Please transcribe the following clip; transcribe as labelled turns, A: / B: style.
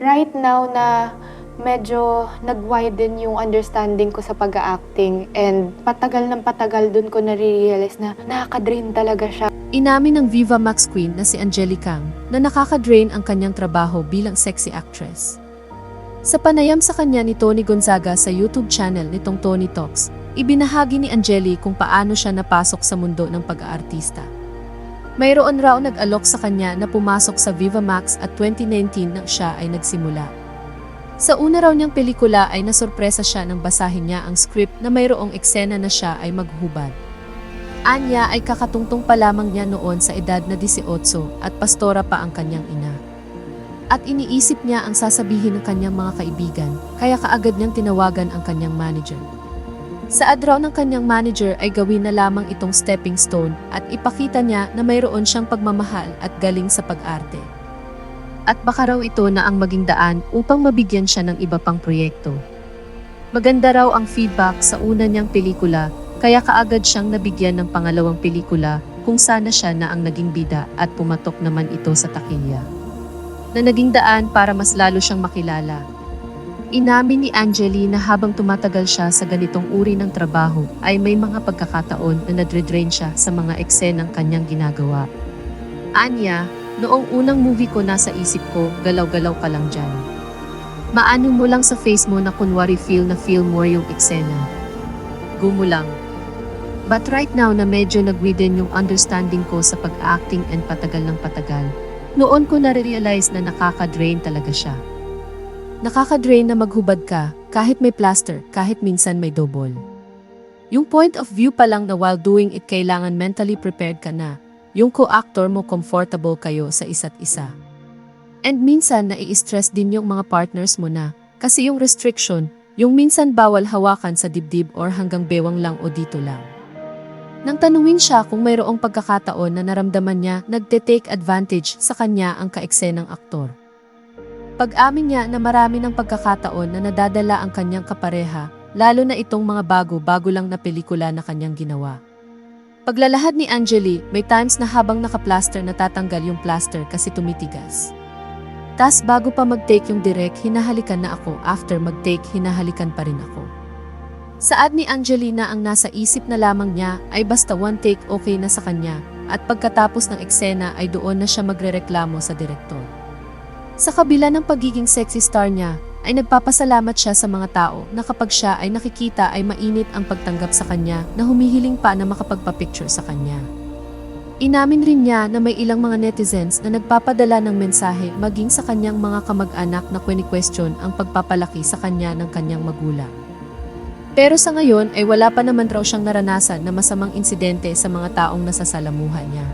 A: right now na medyo nag-widen yung understanding ko sa pag-acting and patagal ng patagal dun ko nare-realize na nakaka-drain talaga siya.
B: Inamin ng Viva Max Queen na si Angelica na nakaka-drain ang kanyang trabaho bilang sexy actress. Sa panayam sa kanya ni Tony Gonzaga sa YouTube channel nitong Tony Talks, ibinahagi ni Angeli kung paano siya napasok sa mundo ng pag-aartista. Mayroon raw nag-alok sa kanya na pumasok sa Viva Max at 2019 nang siya ay nagsimula. Sa una raw niyang pelikula ay nasorpresa siya nang basahin niya ang script na mayroong eksena na siya ay maghubad. Anya ay kakatungtong pa lamang niya noon sa edad na 18 at pastora pa ang kanyang ina. At iniisip niya ang sasabihin ng kanyang mga kaibigan, kaya kaagad niyang tinawagan ang kanyang manager. Sa adraw ng kanyang manager ay gawin na lamang itong stepping stone at ipakita niya na mayroon siyang pagmamahal at galing sa pag-arte. At baka raw ito na ang maging daan upang mabigyan siya ng iba pang proyekto. Maganda raw ang feedback sa una niyang pelikula kaya kaagad siyang nabigyan ng pangalawang pelikula kung sana siya na ang naging bida at pumatok naman ito sa takilya. Na naging daan para mas lalo siyang makilala. Inamin ni Angeli na habang tumatagal siya sa ganitong uri ng trabaho ay may mga pagkakataon na nadredrain siya sa mga eksenang kanyang ginagawa. Anya, noong unang movie ko nasa isip ko, galaw-galaw ka lang dyan. Maano mo lang sa face mo na kunwari feel na feel more yung eksena. Go mo lang. But right now na medyo nag-widen yung understanding ko sa pag-acting and patagal ng patagal, noon ko na-realize na nakaka-drain talaga siya. Nakaka-drain na maghubad ka, kahit may plaster, kahit minsan may double. Yung point of view pa lang na while doing it kailangan mentally prepared ka na, yung co-actor mo comfortable kayo sa isa't isa. And minsan nai-stress din yung mga partners mo na, kasi yung restriction, yung minsan bawal hawakan sa dibdib or hanggang bewang lang o dito lang. Nang tanungin siya kung mayroong pagkakataon na naramdaman niya nagte-take advantage sa kanya ang kaeksenang aktor. Pag-amin niya na marami ng pagkakataon na nadadala ang kanyang kapareha, lalo na itong mga bago-bago lang na pelikula na kanyang ginawa. Paglalahad ni Angeli, may times na habang naka-plaster natatanggal yung plaster kasi tumitigas. Tas bago pa mag-take yung direct, hinahalikan na ako. After mag-take, hinahalikan pa rin ako. Saad ni Angelina ang nasa isip na lamang niya ay basta one take okay na sa kanya at pagkatapos ng eksena ay doon na siya magrereklamo sa direktor. Sa kabila ng pagiging sexy star niya, ay nagpapasalamat siya sa mga tao na kapag siya ay nakikita ay mainit ang pagtanggap sa kanya na humihiling pa na makapagpa-picture sa kanya. Inamin rin niya na may ilang mga netizens na nagpapadala ng mensahe maging sa kanyang mga kamag-anak na kwini-question ang pagpapalaki sa kanya ng kanyang magulang. Pero sa ngayon ay wala pa naman raw siyang naranasan na masamang insidente sa mga taong nasasalamuhan niya.